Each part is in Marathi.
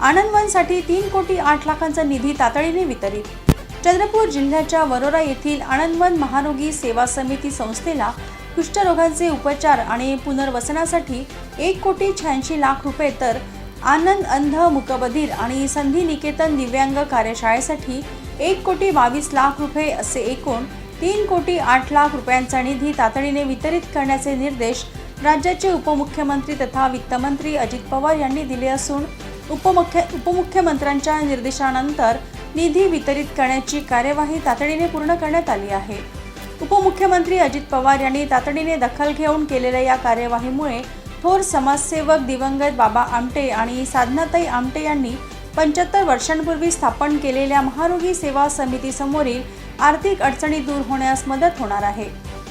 आनंदवनसाठी तीन कोटी आठ लाखांचा निधी तातडीने वितरित. चंद्रपूर जिल्ह्याच्या वरोरा येथील आनंदवन महारोगी सेवा समिती संस्थेला कुष्ठरोगांचे उपचार आणि पुनर्वसनासाठी एक कोटी शहाऐंशी लाख रुपये तर आनंद अंध मुकबधीर आणि संधी निकेतन दिव्यांग कार्यशाळेसाठी एक कोटी बावीस लाख रुपये असे एकूण तीन कोटी आठ लाख रुपयांचा निधी तातडीने वितरित करण्याचे निर्देश राज्याचे उपमुख्यमंत्री तथा वित्तमंत्री अजित पवार यांनी दिले असून उपमुख्य उपमुख्यमंत्र्यांच्या निर्देशानंतर निधी वितरित करण्याची कार्यवाही तातडीने पूर्ण करण्यात आली आहे. उपमुख्यमंत्री अजित पवार यांनी तातडीने दखल घेऊन केलेल्या या कार्यवाहीमुळे थोर समाजसेवक दिवंगत बाबा आमटे आणि साधनाताई आमटे यांनी पंच्याहत्तर वर्षांपूर्वी स्थापन केलेल्या महारोगी सेवा समितीसमोरील आर्थिक अडचणी दूर होण्यास मदत होणार आहे.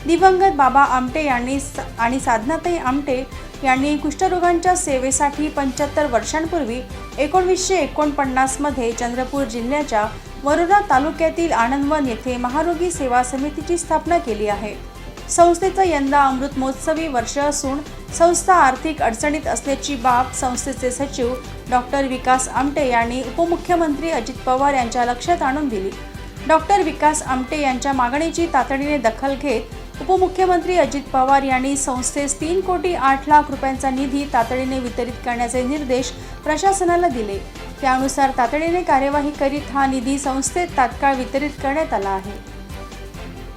दिवंगत बाबा आमटे यांनी स- आणि साधनाताई आमटे यांनी कुष्ठरोगांच्या सेवेसाठी पंच्याहत्तर वर्षांपूर्वी एकोणवीसशे एकोणपन्नासमध्ये चंद्रपूर जिल्ह्याच्या वरोरा तालुक्यातील आनंदवन येथे महारोगी सेवा समितीची स्थापना केली आहे. संस्थेचं यंदा अमृत महोत्सवी वर्ष असून संस्था आर्थिक अडचणीत असल्याची बाब संस्थेचे सचिव डॉक्टर विकास आमटे यांनी उपमुख्यमंत्री अजित पवार यांच्या लक्षात आणून दिली. डॉक्टर विकास आमटे यांच्या मागणीची तातडीने दखल घेत उपमुख्यमंत्री अजित पवार यांनी संस्थेस तीन कोटी आठ लाख रुपयांचा निधी तातडीने वितरित करण्याचे निर्देश प्रशासनाला दिले. त्यानुसार तातडीने कार्यवाही करीत हा निधी संस्थेत तात्काळ वितरित करण्यात आला आहे.